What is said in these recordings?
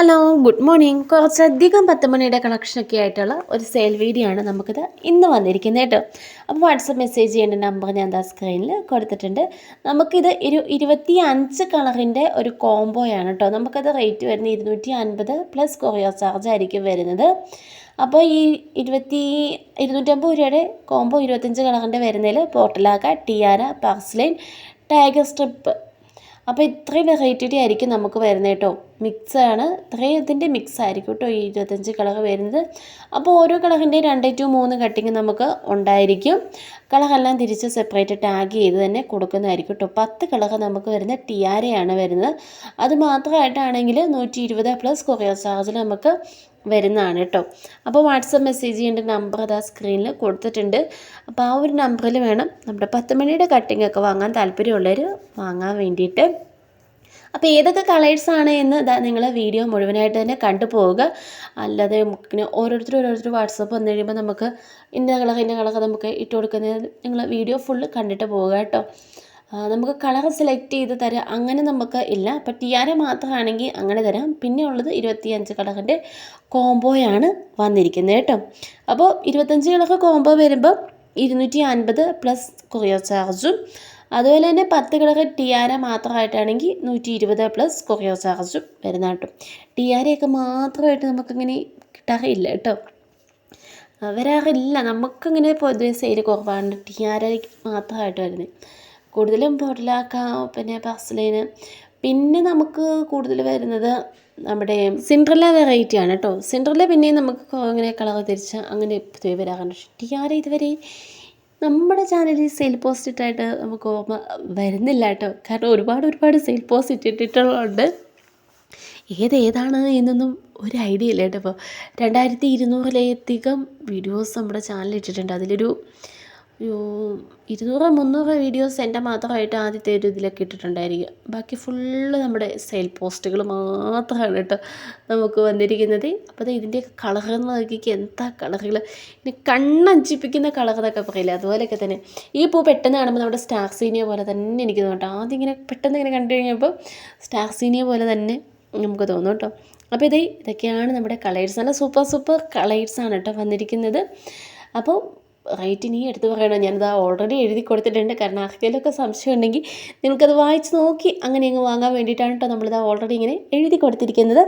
Hello good morning കുറച്ചധികം പത്ത് മണിയുടെ കളക്ഷനൊക്കെ ആയിട്ടുള്ള ഒരു സെയിൽ വീഡിയോ ആണ് നമുക്കിത് ഇന്ന് വന്നിരിക്കുന്നത് കേട്ടോ. അപ്പോൾ വാട്സപ്പ് മെസ്സേജ് ചെയ്യേണ്ട നമ്പർ ഞാൻ എന്താ സ്ക്രീനിൽ കൊടുത്തിട്ടുണ്ട്. നമുക്കിത് ഒരു ഇരുപത്തി അഞ്ച് കളറിന്റെ ഒരു കോംബോയാണ് കേട്ടോ. നമുക്കത് റേറ്റ് വരുന്നത് ഇരുന്നൂറ്റി അൻപത് പ്ലസ് കൊറിയർ ചാർജ് ആയിരിക്കും വരുന്നത്. അപ്പോൾ ഈ ഇരുപത്തി ഇരുന്നൂറ്റമ്പത് രൂപയുടെ കോംബോ ഇരുപത്തഞ്ച് കളറിന്റെ വരുന്നതിൽ portulaca tiara porcelain tiger stripe അപ്പോൾ ഇത്രയും വെറൈറ്റിയുടെ ആയിരിക്കും നമുക്ക് വരുന്നത് കേട്ടോ. മിക്സാണ് ഇത്രയും ഇതിന്റെ മിക്സ് ആയിരിക്കും കേട്ടോ ഈ ഇരുപത്തഞ്ച് കളർ വരുന്നത്. അപ്പോൾ ഓരോ കളകിന്റെയും രണ്ട് ടു മൂന്ന് കട്ടിങ് നമുക്ക് ഉണ്ടായിരിക്കും. കളറെല്ലാം തിരിച്ച് സെപ്പറേറ്റ് ടാഗ് ചെയ്ത് തന്നെ കൊടുക്കുന്നതായിരിക്കും കേട്ടോ. പത്ത് കളർ നമുക്ക് വരുന്ന ടിയാരയാണ് വരുന്നത്. അത് മാത്രമായിട്ടാണെങ്കിൽ നൂറ്റി ഇരുപത് പ്ലസ് കൊറിയർ ചാർജിൽ നമുക്ക് വരുന്നതാണ് കേട്ടോ. അപ്പോൾ വാട്സപ്പ് മെസ്സേജ് ചെയ്യേണ്ട നമ്പർ അതാ സ്ക്രീനിൽ കൊടുത്തിട്ടുണ്ട്. അപ്പോൾ ആ ഒരു നമ്പറിൽ വേണം നമ്മുടെ പത്ത് മണിയുടെ കട്ടിംഗ് ഒക്കെ വാങ്ങാൻ താല്പര്യമുള്ളവർ വാങ്ങാൻ വേണ്ടിയിട്ട്. അപ്പോൾ ഏതൊക്കെ കളേഴ്സാണ് എന്ന് നിങ്ങൾ വീഡിയോ മുഴുവനായിട്ട് തന്നെ കണ്ടു പോവുക. അല്ലാതെ പിന്നെ ഓരോരുത്തർ ഓരോരുത്തർ വാട്സപ്പ് വന്നു കഴിയുമ്പോൾ നമുക്ക് ഇന്ന കളർ ഇന്ന കളർ നമുക്ക് ഇട്ട് കൊടുക്കുന്നത് നിങ്ങൾ വീഡിയോ ഫുള്ള് കണ്ടിട്ട് പോവുക കേട്ടോ. നമുക്ക് കളർ സെലക്ട് ചെയ്ത് തരാം. അങ്ങനെ നമുക്ക് ഇല്ല. അപ്പോൾ ടിയാര മാത്രമാണെങ്കിൽ അങ്ങനെ തരാം. പിന്നെ ഉള്ളത് ഇരുപത്തിയഞ്ച് കളറിന്റെ കോംബോയാണ് വന്നിരിക്കുന്നത് കേട്ടോ. അപ്പോൾ ഇരുപത്തഞ്ച് കളർ കോംബോ വരുമ്പോൾ ഇരുന്നൂറ്റി അൻപത് പ്ലസ് കൊറിയർ ചാർജും അതുപോലെ തന്നെ പത്ത് കളർ ടിയാര മാത്രമായിട്ടാണെങ്കിൽ നൂറ്റി ഇരുപത് പ്ലസ് കൊറിയർ ചാർജും വരുന്ന കേട്ടോ. ടിയാരയൊക്കെ മാത്രമായിട്ട് നമുക്കിങ്ങനെ കിട്ടാറില്ല കേട്ടോ. വരാറില്ല. നമുക്കിങ്ങനെ പൊതുവെ സെയിൽ കുറവാണ്. ടിയാരയ്ക്ക് മാത്രമായിട്ട് വരുന്നത്. കൂടുതലും പൊടലാക്ക പിന്നെ പർസലൈന് പിന്നെ നമുക്ക് കൂടുതൽ വരുന്നത് നമ്മുടെ സിൻഡ്രല്ല വെറൈറ്റി ആണ് കേട്ടോ. സിൻഡ്രല്ല പിന്നെയും നമുക്ക് അങ്ങനെ കളർ തിരിച്ച് അങ്ങനെ പൊതുവെ വരാറുണ്ട്. പക്ഷേ ടിയാര ഇതുവരെ നമ്മുടെ ചാനലിൽ സെയിൽ പോസ്റ്റ് ഇട്ടായിട്ട് നമുക്ക് ഓർമ്മ വരുന്നില്ല കേട്ടോ. കാരണം ഒരുപാട് ഒരുപാട് സെയിൽ പോസ്റ്റ് ഇട്ടിട്ടുള്ളതുകൊണ്ട് ഏത് ഏതാണ് എന്നൊന്നും ഒരു ഐഡിയ ഇല്ല കേട്ടോ. ഇപ്പോൾ രണ്ടായിരത്തി ഇരുന്നൂറിലധികം വീഡിയോസ് നമ്മുടെ ചാനലിൽ ഇട്ടിട്ടുണ്ട്. അതിലൊരു ഇരുന്നൂറ് മുന്നൂറ് വീഡിയോസ് എന്റെ മാത്രമായിട്ട് ആദ്യത്തെ ഒരു ഇതിലൊക്കെ ഇട്ടിട്ടുണ്ടായിരിക്കും. ബാക്കി ഫുള്ള് നമ്മുടെ സെയിൽ പോസ്റ്റുകൾ മാത്രമാണ് കേട്ടോ നമുക്ക് വന്നിരിക്കുന്നത്. അപ്പോൾ ഇതിന്റെയൊക്കെ കളർ എന്ന് നോക്കിക്ക് എന്താ കളറുകൾ ഇനി കണ്ണഞ്ചിപ്പിക്കുന്ന കളർ എന്നൊക്കെ പറയില്ല? അതുപോലെയൊക്കെ തന്നെ. ഈ പൂ പെട്ടെന്ന് കാണുമ്പോൾ നമ്മുടെ സ്റ്റാർ സീനിയ പോലെ തന്നെ എനിക്ക് തോന്നും കേട്ടോ. ആദ്യം ഇങ്ങനെ പെട്ടെന്ന് ഇങ്ങനെ കണ്ടു കഴിഞ്ഞപ്പോൾ സ്റ്റാർ സീനിയ പോലെ തന്നെ നമുക്ക് തോന്നും കേട്ടോ. അപ്പോൾ ഇത് ഇതൊക്കെയാണ് നമ്മുടെ കളേഴ്സ് നല്ല സൂപ്പർ സൂപ്പർ കളേഴ്സാണ് കേട്ടോ വന്നിരിക്കുന്നത്. അപ്പോൾ റേറ്റ് ഇനി എടുത്ത് പറയണം? ഞാനത് ഓൾറെഡി എഴുതി കൊടുത്തിട്ടുണ്ട്. കാരണം ആർക്കെങ്കിലുമൊക്കെ സംശയം ഉണ്ടെങ്കിൽ നിങ്ങൾക്കത് വായിച്ച് നോക്കി അങ്ങനെ അങ്ങ് വാങ്ങാൻ വേണ്ടിയിട്ടാണ് കേട്ടോ നമ്മളിത് ഓൾറെഡി ഇങ്ങനെ എഴുതി കൊടുത്തിരിക്കുന്നത്.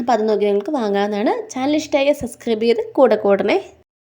അപ്പോൾ അത് നോക്കി നിങ്ങൾക്ക് വാങ്ങാവുന്നതാണ്. ചാനൽ ഇഷ്ടമായ സബ്സ്ക്രൈബ് ചെയ്ത് കൂടെ കൂടണേ.